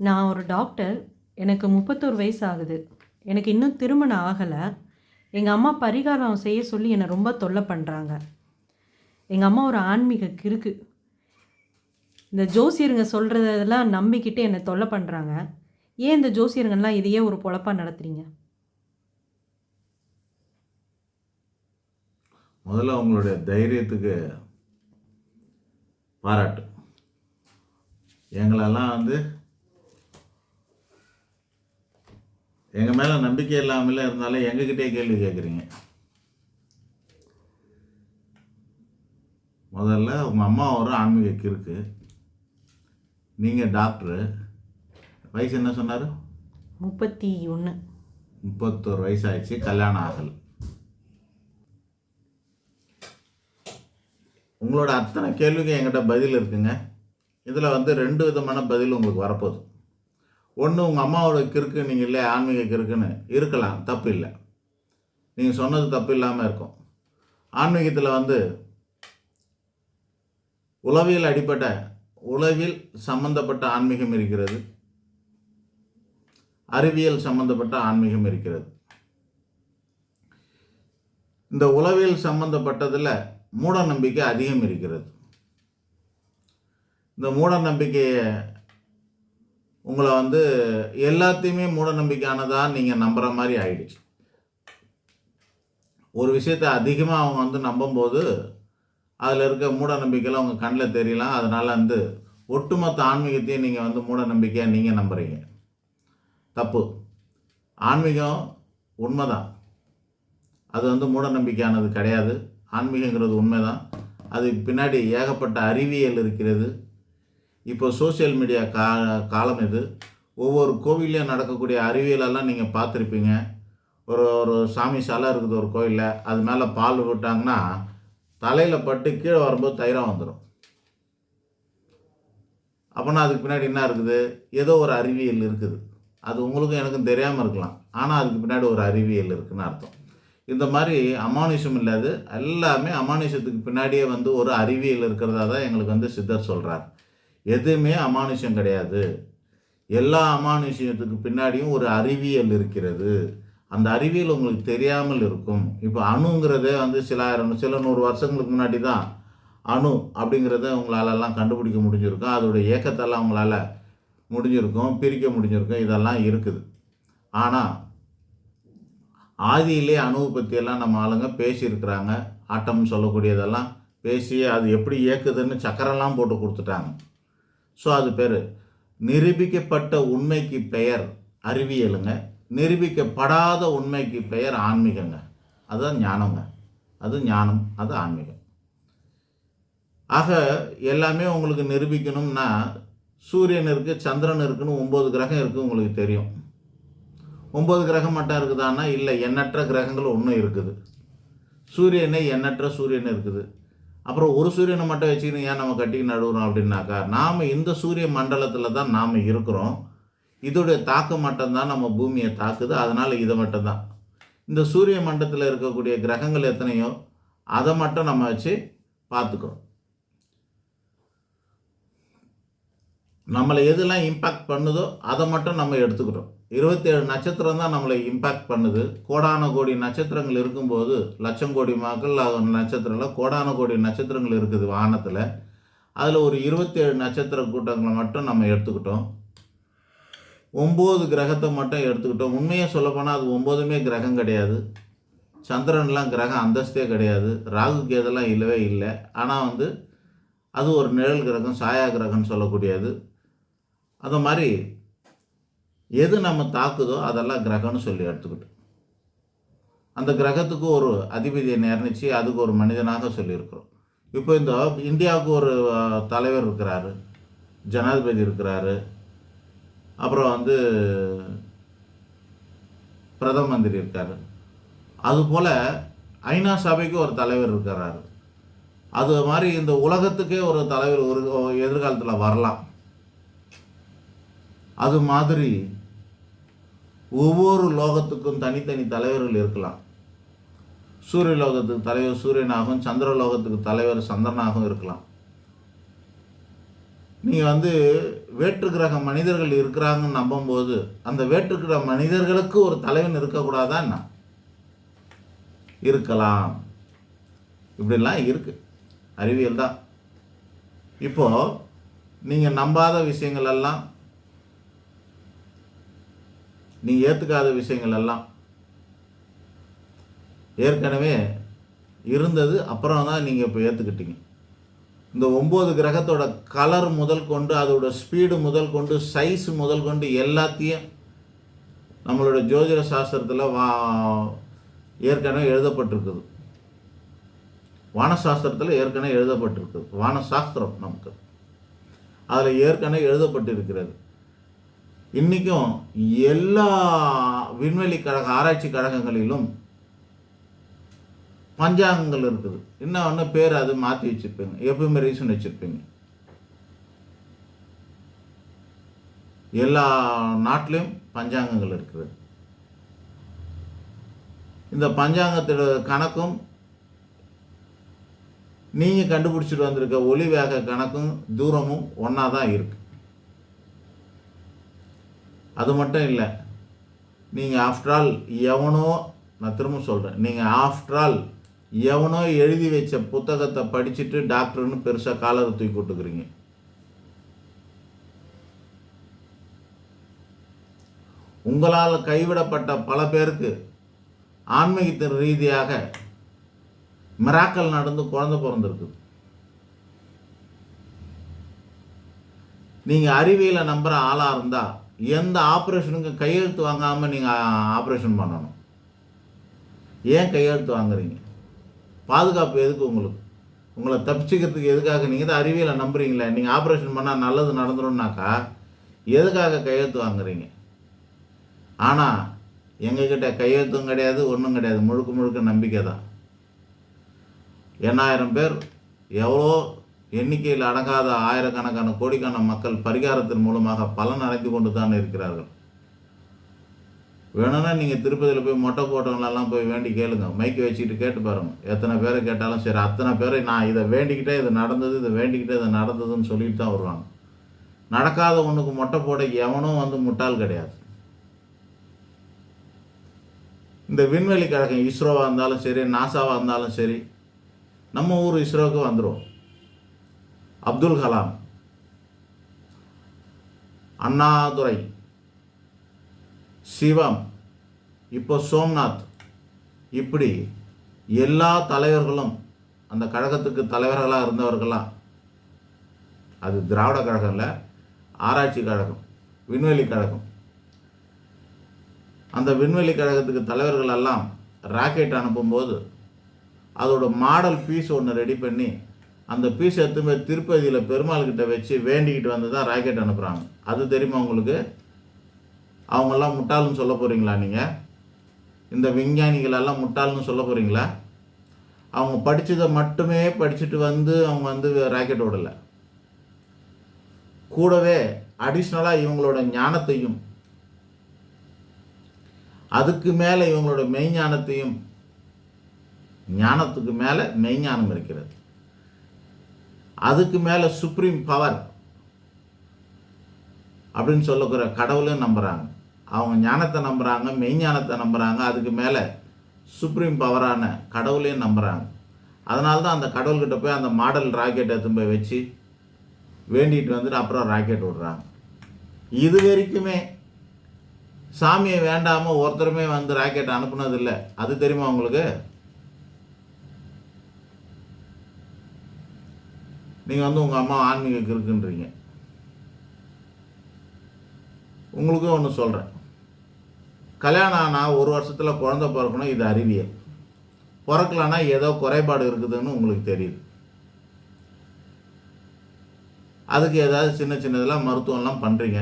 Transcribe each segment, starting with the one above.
நான் ஒரு டாக்டர் எனக்கு முப்பத்தோரு வயசு ஆகுது எனக்கு இன்னும் திருமணம் ஆகலை. எங்கள் அம்மா பரிகாரம் செய்ய சொல்லி என்னை ரொம்ப தொல்லை பண்ணுறாங்க எங்கள் அம்மா ஒரு ஆன்மீக கிறுக்கு. இந்த ஜோசியருங்க சொல்கிறதெல்லாம் நம்பிக்கிட்டு என்னை தொல்லை பண்ணுறாங்க ஏன் இந்த ஜோசியருங்கெல்லாம் இதையே ஒரு பொழப்பா நடத்துகிறீங்க முதல்ல அவங்களுடைய தைரியத்துக்கு பாராட்டு. எங்களெல்லாம் வந்து எங்கள் மேலே நம்பிக்கை இல்லாமல் இருந்தாலும் எங்ககிட்டே கேள்வி கேட்குறீங்க முதல்ல உங்கள் அம்மா ஒரு ஆன்மீக கிறுக்கு. நீங்கள் டாக்டரு. வயசு என்ன சொன்னார்? முப்பத்தி ஒன்று முப்பத்தோரு வயசு ஆயிடுச்சு கல்யாணம் ஆகலை. உங்களோட அத்தனை கேள்விக்கு என்கிட்ட பதில் இருக்குங்க. இதில் வந்து ரெண்டு விதமான பதில் உங்களுக்கு வரப்போகுது. ஒன்று உங்கள் அம்மாவோட கிறுக்கு நீங்கள் இல்லை ஆன்மீக கிறுக்குன்னு இருக்கலாம். தப்பு இல்லை. நீங்கள் சொன்னது தப்பு இல்லாமல் இருக்கும். ஆன்மீகத்தில் வந்து உளவியல் அடிப்பட்ட உளவில் சம்பந்தப்பட்ட ஆன்மீகம் இருக்கிறது. அறிவியல் சம்பந்தப்பட்ட ஆன்மீகம் இருக்கிறது. இந்த உளவியல் சம்பந்தப்பட்டதில் மூட நம்பிக்கை அதிகம் இருக்கிறது. இந்த மூட நம்பிக்கையை உங்களை வந்து எல்லாத்தையுமே மூட நம்பிக்கையானதாக நீங்கள் நம்புகிற மாதிரி ஆயிடுச்சு. ஒரு விஷயத்தை அதிகமாக அவங்க வந்து நம்பும்போது அதில் இருக்க மூட நம்பிக்கையில் அவங்க கண்ணில் தெரியலாம் அதனால் வந்து ஒட்டுமொத்த ஆன்மீகத்தையும் நீங்கள் வந்து மூட நம்பிக்கையாக நீங்கள் நம்புறீங்க. தப்பு. ஆன்மீகம் உண்மைதான். அது வந்து மூட நம்பிக்கையானது கிடையாது. ஆன்மீகங்கிறது உண்மைதான். அதுக்கு பின்னாடி ஏகப்பட்ட அறிவியல் இருக்கிறது. இப்போ சோஷியல் மீடியா கா காலம் இது. ஒவ்வொரு கோவில்லையும் நடக்கக்கூடிய அறிவியலெல்லாம் நீங்கள் பார்த்துருப்பீங்க. ஒரு ஒரு சாமி சிலை இருக்குது ஒரு கோயிலில் அது மேலே பால் விட்டாங்கன்னா தலையில் பட்டு கீழே வரும்போது தைரம் வந்துடும் அப்போனா அதுக்கு பின்னாடி என்ன இருக்குது? ஏதோ ஒரு அறிவியல் இருக்குது. அது உங்களுக்கும் எனக்கும் தெரியாமல் இருக்கலாம். ஆனால் அதுக்கு பின்னாடி ஒரு அறிவியல் இருக்குதுன்னு அர்த்தம். இந்த மாதிரி அமானுஷம் இல்லாது எல்லாமே அமானுஷத்துக்கு பின்னாடியே வந்து ஒரு அறிவியல் இருக்கிறதா தான் எங்களுக்கு வந்து சித்தர் சொல்கிறார் எதுவுமே அமானுஷம் கிடையாது. எல்லா அமானுஷத்துக்கு பின்னாடியும் ஒரு அறிவியல் இருக்கிறது. அந்த அறிவியல் உங்களுக்கு தெரியாமல் இருக்கும். இப்போ அணுங்கிறதே வந்து சில ஆயிரம் சில நூறு வருஷங்களுக்கு முன்னாடி தான். அணு அப்படிங்கிறத உங்களாலெல்லாம் கண்டுபிடிக்க முடிஞ்சிருக்கும். அதோட இயக்கத்தெல்லாம் உங்களால் முடிஞ்சிருக்கும் பிரிக்க முடிஞ்சிருக்கும். இதெல்லாம் இருக்குது. ஆனால் ஆதியிலே அணுவை பற்றியெல்லாம் நம்ம ஆளுங்க பேசியிருக்கிறாங்க. ஆட்டம் சொல்லக்கூடியதெல்லாம் பேசி அது எப்படி இயக்குதுன்னு சக்கரெல்லாம் போட்டு கொடுத்துட்டாங்க. ஸோ அது பேர் நிரூபிக்கப்பட்ட உண்மைக்கு பெயர் அறிவியலுங்க. நிரூபிக்கப்படாத உண்மைக்கு பெயர் ஆன்மீகங்க. அதுதான் ஞானங்க. அது ஞானம் அது ஆன்மீகம். ஆக எல்லாமே உங்களுக்கு நிரூபிக்கணும்னா சூரியன் இருக்குது சந்திரன் இருக்குன்னு ஒம்பது கிரகம் இருக்குது உங்களுக்கு தெரியும். ஒம்பது கிரகம் மட்டும் இருக்குதான்னா இல்லை எண்ணற்ற கிரகங்கள் ஒன்றும் இருக்குது. சூரியனே எண்ணற்ற சூரியன் இருக்குது. அப்புறம் ஒரு சூரியனை மட்டும் வச்சுக்கின்னு ஏன் நம்ம கட்டி நடுவுறோம் அப்படின்னாக்கா நாம் இந்த சூரிய மண்டலத்தில் தான் நாம் இருக்கிறோம். இதோடைய தாக்கம் மட்டும்தான் நம்ம பூமியை தாக்குது. அதனால் இதை மட்டும்தான். இந்த சூரிய மண்டலத்தில் இருக்கக்கூடிய கிரகங்கள் எத்தனையோ அதை மட்டும் நம்ம வச்சு பார்த்துக்கிறோம். நம்மளை எதெல்லாம் இம்பேக்ட் பண்ணுதோ அதை மட்டும் நம்ம எடுத்துக்கிறோம் இருபத்தேழு நட்சத்திரம் தான் நம்மளை இம்பேக்ட் பண்ணுது. கோடான கோடி நட்சத்திரங்கள் இருக்கும்போது லட்சம் கோடி மக்கள் நட்சத்திரம்லாம் கோடான கோடி நட்சத்திரங்கள் இருக்குது வானத்தில். அதில் ஒரு இருபத்தேழு நட்சத்திர கூட்டங்களை மட்டும் நம்ம எடுத்துக்கிட்டோம். ஒம்பது கிரகத்தை மட்டும் எடுத்துக்கிட்டோம். உண்மையாக சொல்லப்போனால் அது ஒம்போதுமே கிரகம் கிடையாது. சந்திரன்லாம் கிரகம் அந்தஸ்தே கிடையாது. ராகு கேதெல்லாம் இல்லவே இல்லை. ஆனால் வந்து அது ஒரு நிழல் கிரகம் சாயா கிரகம்னு சொல்லக்கூடியது. அது மாதிரி எது நம்ம தாக்குதோ அதெல்லாம் கிரகம்னு சொல்லி எடுத்துக்கிட்டோம். அந்த கிரகத்துக்கு ஒரு அதிபதியை நிர்ணயித்து அதுக்கு ஒரு மனிதனாக சொல்லியிருக்கிறோம். இப்போ இந்த இந்தியாவுக்கு ஒரு தலைவர் இருக்கிறாரு ஜனாதிபதி இருக்கிறாரு. அப்புறம் வந்து பிரதம மந்திரி இருக்கார். அதுபோல் ஐநா சபைக்கு ஒரு தலைவர் இருக்கிறாரு. அது மாதிரி இந்த உலகத்துக்கே ஒரு தலைவர் ஒரு எதிர்காலத்தில் வரலாம். அது மாதிரி ஒவ்வொரு லோகத்துக்கும் தனித்தனி தலைவர்கள் இருக்கலாம். சூரிய லோகத்துக்கு தலைவர் சூரியனாகவும் சந்திர லோகத்துக்கு தலைவர் சந்திரனாகவும் இருக்கலாம். நீங்கள் வந்து வேற்று கிரக மனிதர்கள் இருக்கிறாங்கன்னு நம்பும்போது அந்த வேற்று கிரக மனிதர்களுக்கு ஒரு தலைவன் இருக்கக்கூடாதா என்ன? இருக்கலாம். இப்படிலாம் இருக்குது அறிவியல் தான். இப்போது நீங்கள் நம்பாத விஷயங்கள் எல்லாம் நீங்கள் ஏற்றுக்காத விஷயங்கள் எல்லாம். ஏற்கனவே இருந்தது அப்புறம் தான் நீங்கள் இப்போ ஏற்றுக்கிட்டீங்க இந்த ஒம்பது கிரகத்தோட கலர் முதல் கொண்டு அதோட ஸ்பீடு முதல் கொண்டு சைஸ் முதல் கொண்டு எல்லாத்தையும் நம்மளோட ஜோதிட சாஸ்திரத்தில் வா ஏற்கனவே எழுதப்பட்டிருக்குது. வானசாஸ்திரத்தில் ஏற்கனவே எழுதப்பட்டிருக்குது. வானசாஸ்திரம் நமக்கு. அதில் ஏற்கனவே எழுதப்பட்டிருக்கிறது. இன்றைக்கும் எல்லா விண்வெளி கழக ஆராய்ச்சி கழகங்களிலும் பஞ்சாங்கங்கள் இருக்குது. இன்னும் ஒன்று பேர் அது மாற்றி வச்சுருப்பீங்க. எப்பவுமே ரீசன் வச்சுருப்பீங்க. எல்லா நாட்டிலையும் பஞ்சாங்கங்கள் இருக்குது. இந்த பஞ்சாங்கத்தோட கணக்கும் நீங்கள் கண்டுபிடிச்சிட்டு வந்திருக்க ஒளி வேக கணக்கும் தூரமும் ஒன்றா தான் இருக்குது அது மட்டும் இல்லை. நீங்கள் ஆஃப்டர் ஆல் எவனோ நான் திரும்ப சொல்கிறேன் நீங்கள் ஆஃப்டர் ஆல் எவனோ எழுதி வச்ச புத்தகத்தை படிச்சுட்டு டாக்டர்னு பெருசாக காலரை தூக்கி விட்டுக்கிறீங்க உங்களால் கைவிடப்பட்ட பல பேருக்கு ஆன்மீகத்தின் ரீதியாக மிராக்கல் நடந்து குழந்தை பிறந்திருக்குது நீங்கள் அறிவியலை நம்புகிற ஆளாக இருந்தால் எந்த ஆப்ரேஷனுக்கு கையெழுத்து வாங்காமல் நீங்கள் ஆப்ரேஷன் பண்ணணும்? ஏன் கையெழுத்து வாங்குறீங்க? பாதுகாப்பு எதுக்கு உங்களுக்கு? உங்களை தப்பிச்சுக்கிறதுக்கு எதுக்காக? நீங்கள் தான் அறிவியலை நம்புறீங்களே. நீங்கள் ஆப்ரேஷன் பண்ணால் நல்லது நடந்துடும்னாக்கா எதுக்காக கையெழுத்து வாங்குறீங்க? ஆனால் எங்ககிட்ட கையெழுத்தும் கிடையாது ஒன்றும் கிடையாது. முழுக்க முழுக்க நம்பிக்கை தான் எண்ணாயிரம் பேர் எவ்வளோ எண்ணிக்கையில் அடங்காத ஆயிரக்கணக்கான கோடிக்கான மக்கள் பரிகாரத்தின் மூலமாக பலன் அடைந்து கொண்டு தான் இருக்கிறார்கள். வேணும்னா நீங்கள் திருப்பதியில் போய் மொட்டை போட்டவங்களெல்லாம் போய் வேண்டி கேளுங்க. மைக்கு வச்சுக்கிட்டு கேட்டு பாருங்க. எத்தனை பேரை கேட்டாலும் சரி அத்தனை பேரை நான் இதை வேண்டிக்கிட்டே இது நடந்தது இதை வேண்டிக்கிட்டே இது நடந்ததுன்னு சொல்லிட்டு தான் வருவாங்க. நடக்காத ஒன்றுக்கு மொட்டை போட எவனும் வந்து முட்டாள் கிடையாது. இந்த விண்வெளி கழகம் இஸ்ரோவாக இருந்தாலும் சரி நாசாவாக இருந்தாலும் சரி நம்ம ஊர் இஸ்ரோவுக்கு வந்துடும் அப்துல் கலாம் அண்ணாதுரை சிவம் இப்போ சோம்நாத் இப்படி எல்லா தலைவர்களும் அந்த கழகத்துக்கு தலைவர்களாக இருந்தவர்களாம் அது திராவிட கழகம் இல்லை ஆராய்ச்சி கழகம் விண்வெளி கழகம். அந்த விண்வெளி கழகத்துக்கு தலைவர்கள் எல்லாம் ராக்கெட் அனுப்பும்போது அதோட மாடல் பீஸ் ஒன்று ரெடி பண்ணி அந்த பீஸ் எடுத்து போய் திருப்பதியில் பெருமாள் கிட்ட வச்சு வேண்டிக்கிட்டு வந்து தான் ராக்கெட் அனுப்புகிறாங்க அது தெரியுமா உங்களுக்கு? அவங்கெல்லாம் முட்டாளுன்னு சொல்ல போகிறீங்களா நீங்கள் இந்த விஞ்ஞானிகளெல்லாம் முட்டாள்னு சொல்ல போகிறீங்களா அவங்க படித்ததை மட்டுமே படிச்சுட்டு வந்து அவங்க வந்து ராக்கெட் விடலை கூடவே அடிஷ்னலாக இவங்களோட ஞானத்தையும் அதுக்கு மேலே இவங்களோட மெய்ஞானத்தையும் ஞானத்துக்கு மேலே மெய்ஞானம் இருக்கிறது. அதுக்கு மேலே சுப்ரீம் பவர் அப்படின்னு சொல்லக்கூற கடவுளையும் நம்புகிறாங்க அவங்க ஞானத்தை நம்புகிறாங்க மெய்ஞானத்தை நம்புகிறாங்க அதுக்கு மேலே சுப்ரீம் பவரான கடவுளையும் நம்புகிறாங்க அதனால தான் அந்த கடவுள்கிட்ட போய் அந்த மாடல் ராக்கெட் எடுத்து போய் வச்சு வேண்டிட்டு வந்துட்டு அப்புறம் ராக்கெட் விடுறாங்க. இது வரைக்குமே சாமியை வேண்டாமல் ஒருத்தருமே வந்து ராக்கெட் அனுப்புனதில்லை. அது தெரியுமா உங்களுக்கு? நீங்கள் வந்து உங்கள் அம்மா ஆன்மீக இருக்குன்றீங்க உங்களுக்கும் ஒன்று சொல்கிறேன் கல்யாணம் ஆனால் ஒரு வருஷத்தில் குழந்தை பிறக்கணும் இது அறிவியல். பிறக்கலன்னா ஏதோ குறைபாடு இருக்குதுன்னு உங்களுக்கு தெரியுது. அதுக்கு ஏதாவது சின்ன சின்னதெல்லாம் மருத்துவம்லாம் பண்ணுறீங்க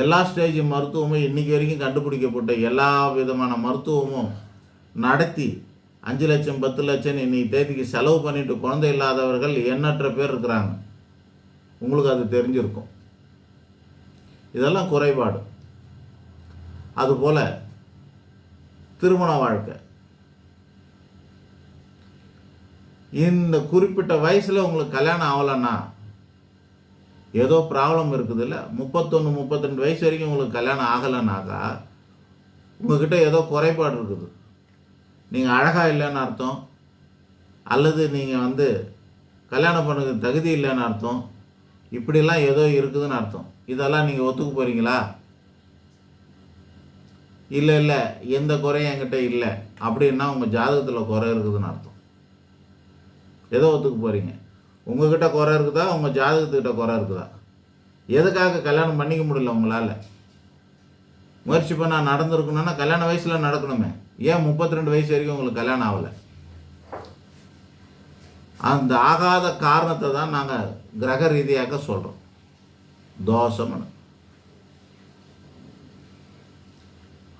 எல்லா ஸ்டேஜ் மருத்துவமும் இன்றைக்கி வரைக்கும் கண்டுபிடிக்கப்பட்ட எல்லா விதமான மருத்துவமும் நடத்தி அஞ்சு லட்சம் பத்து லட்சம் இன்னைக்கு தேதிக்கு செலவு பண்ணிட்டு குழந்தை இல்லாதவர்கள் எண்ணற்ற பேர் இருக்கிறாங்க. உங்களுக்கு அது தெரிஞ்சிருக்கும். இதெல்லாம் குறைபாடு. அதுபோல் திருமண வாழ்க்கை. இந்த குறிப்பிட்ட வயசில் உங்களுக்கு கல்யாணம் ஆகலைன்னா ஏதோ ப்ராப்ளம் இருக்குது இல்லை முப்பத்தொன்று முப்பத்தெண்டு வயசு வரைக்கும் உங்களுக்கு கல்யாணம் ஆகலைனாக்கா உங்ககிட்ட ஏதோ குறைபாடு இருக்குது. நீங்கள் அழகாக இல்லைன்னு அர்த்தம். அல்லது நீங்கள் வந்து கல்யாணம் பண்ணுறது தகுதி இல்லைன்னு அர்த்தம். இப்படிலாம் ஏதோ இருக்குதுன்னு அர்த்தம். இதெல்லாம் நீங்கள் ஒத்துக்க போகிறீங்களா இல்லை இல்லை எந்த குறையும் என்கிட்ட இல்லை. அப்படின்னா உங்கள் ஜாதகத்தில் குறை இருக்குதுன்னு அர்த்தம். எதோ ஒத்துக்க போகிறீங்க உங்ககிட்ட குறை இருக்குதா? உங்கள் ஜாதகத்துக்கிட்ட குறை இருக்குதா? எதுக்காக கல்யாணம் பண்ணிக்க முடியல உங்களால்? முயற்சி பண்ணால் நடந்திருக்கணும்னா கல்யாண வயசில் நடக்கணுமே. ஏன் முப்பத்தி ரெண்டு வயசு வரைக்கும் உங்களுக்கு கல்யாணம் ஆகலை? அந்த ஆகாத காரணத்தை தான் நாங்கள் கிரக ரீதியாக சொல்கிறோம் தோஷம்னு.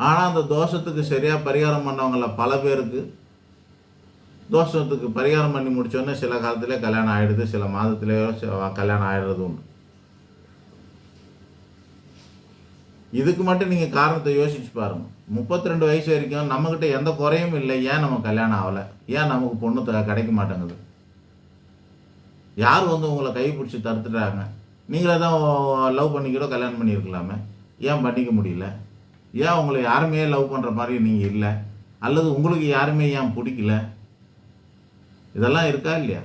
ஆனால் அந்த தோஷத்துக்கு சரியாக பரிகாரம் பண்ணவங்கள பல பேருக்கு தோஷத்துக்கு பரிகாரம் பண்ணி முடிச்சோடனே சில காலத்திலே கல்யாணம் ஆகிடுது சில மாதத்துலேயோ கல்யாணம் ஆகிடுறது உண்டு. இதுக்கு மட்டும் நீங்கள் காரணத்தை யோசிச்சு பாருங்க. முப்பத்தி ரெண்டு வயசு வரைக்கும் நம்மக்கிட்ட எந்த குறையும் இல்லை. ஏன் நம்ம கல்யாணம் ஆகலை? ஏன் நமக்கு பொண்ணு த- கிடைக்க மாட்டேங்குது? யார் வந்து உங்களை கை பிடிச்சி தடுத்துட்டாங்க? நீங்களே தான் லவ் பண்ணிக்கூட கல்யாணம் பண்ணியிருக்கலாமே. ஏன் பண்ணிக்க முடியல? ஏன் உங்களை யாருமே லவ் பண்ணுற மாதிரி நீங்கள் இல்லை? அல்லது உங்களுக்கு யாருமே ஏன் பிடிக்கல? இதெல்லாம் இருக்கா இல்லையா?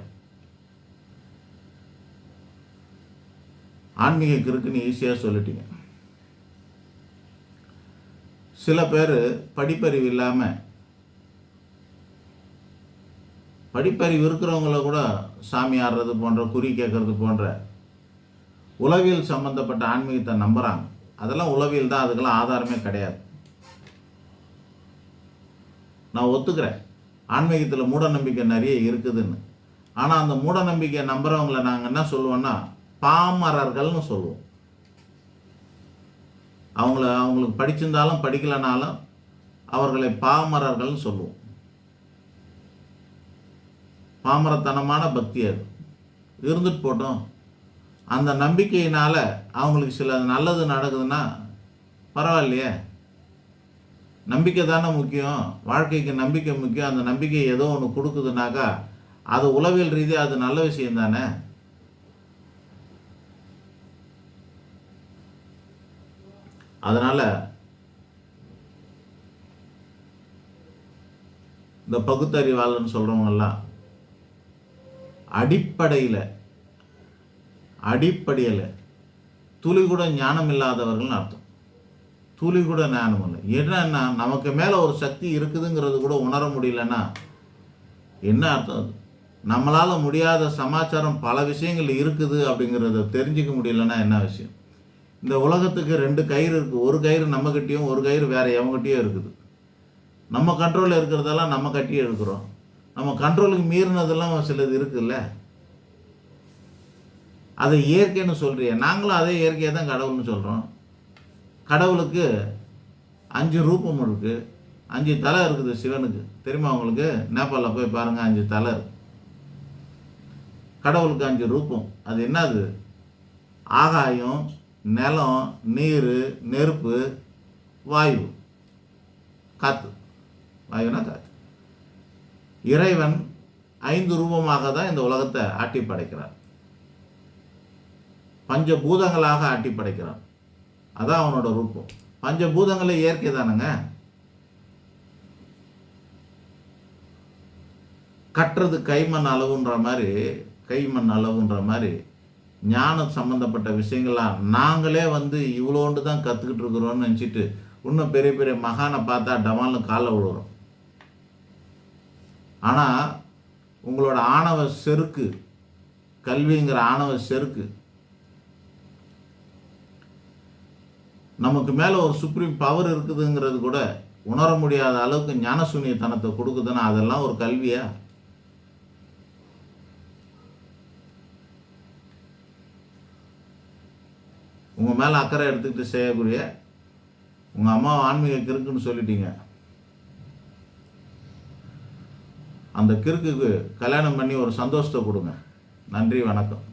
ஆன்மீக கிறுக்குன்னு ஈஸியாக சொல்லிட்டீங்க. சில பேர் படிப்பறிவு இல்லாமல் படிப்பறிவு இருக்கிறவங்கள கூட சாமி ஆடுறது போன்ற குறி கேட்கறது போன்ற உளவியல் சம்பந்தப்பட்ட ஆன்மீகத்தை நம்புகிறாங்க அதெல்லாம் உளவியல் தான் அதுக்கெல்லாம் ஆதாரமே கிடையாது. நான் ஒத்துக்கிறேன். ஆன்மீகத்தில் மூட நம்பிக்கை நிறைய இருக்குதுன்னு. ஆனால் அந்த மூட நம்பிக்கை நம்புறவங்கள நாங்கள் என்ன சொல்லுவோன்னா பாமரர்கள்னு சொல்லுவோம். அவங்கள அவங்களுக்கு படிச்சிருந்தாலும் படிக்கலைனாலும் அவர்களை பாமரர்கள்னு சொல்லுவோம். பாமரத்தனமான பக்தி அது. இருந்துட்டு போட்டோம். அந்த நம்பிக்கையினால் அவங்களுக்கு சில நல்லது நடக்குதுன்னா பரவாயில்லையே. நம்பிக்கை தானே முக்கியம். வாழ்க்கைக்கு நம்பிக்கை முக்கியம். அந்த நம்பிக்கை ஏதோ ஒன்று கொடுக்குதுனாக்கா அது உளவியல் ரீதியாக அது நல்ல விஷயம் தானே. அதனால் இந்த பகுத்தறிவாளர்னு சொல்கிறவங்கெல்லாம் அடிப்படையில் அடிப்படையில் துளி கூட ஞானம் இல்லாதவர்கள்னு அர்த்தம். துளி கூட ஞானம் இல்லை. என்னன்னா நமக்கு மேலே ஒரு சக்தி இருக்குதுங்கிறது கூட உணர முடியலன்னா என்ன அர்த்தம் அது? நம்மளால் முடியாத சமாச்சாரம் பல விஷயங்கள் இருக்குது அப்படிங்கிறத தெரிஞ்சுக்க முடியலன்னா என்ன விஷயம்? இந்த உலகத்துக்கு ரெண்டு கயிறு இருக்குது ஒரு கயிறு நம்மக்கிட்டேயும் ஒரு கயிறு வேறு எவங்ககிட்டயும் இருக்குது. நம்ம கண்ட்ரோலில் இருக்கிறதெல்லாம் நம்ம கட்டி இருக்கிறோம் நம்ம கண்ட்ரோலுக்கு மீறினதெல்லாம் சிலது இருக்குல்ல? அதை இயற்கைன்னு சொல்றியே. நாங்களும் அதே இயற்கையை தான் கடவுள்னு சொல்கிறோம் கடவுளுக்கு அஞ்சு ரூபம் இருக்குது அஞ்சு தலை இருக்குது சிவனுக்கு. தெரியுமா உங்களுக்கு? நேபாளில் போய் பாருங்கள் அஞ்சு தலை இருக்கு. கடவுளுக்கு அஞ்சு ரூபம். அது என்னது? ஆகாயம் நிலம் நீர் நெருப்பு வாயு. காற்று வாயுனா காற்று இறைவன் ஐந்து ரூபமாக தான் இந்த உலகத்தை ஆட்டி படைக்கிறார். பஞ்சபூதங்களாக ஆட்டி படைக்கிறான். அதான் அவனோட ரூபம். பஞ்சபூதங்களே இயற்கை தானுங்க? கட்டுறது கைமண் அளவுன்ற மாதிரி கைமண் அளவுன்ற மாதிரி ஞானம் சம்மந்தப்பட்ட விஷயங்கள்லாம் நாங்களே வந்து இவ்வளோண்டு தான் கற்றுக்கிட்டு இருக்கிறோம்னு நினச்சிட்டு இன்னும் பெரிய பெரிய மகானை பார்த்தா டமால்னு காலை விழுறோம் ஆனால் உங்களோட ஆணவ செருக்கு கல்விங்கிற ஆணவ செருக்கு நமக்கு மேலே ஒரு சுப்ரீம் பவர் இருக்குதுங்கிறது கூட உணர முடியாத அளவுக்கு ஞானசூன்யத்தனத்தை கொடுக்குதுன்னா அதெல்லாம் ஒரு கல்வியா? உங்கள் மேலே அக்கறை எடுத்துக்கிட்டு செய்யக்கூடிய உங்கள் அம்மா ஆன்மீக கிறுக்குன்னு சொல்லிட்டீங்க. அந்த கிறுக்குக்கு கல்யாணம் பண்ணி ஒரு சந்தோஷத்தை கொடுங்க. நன்றி வணக்கம்.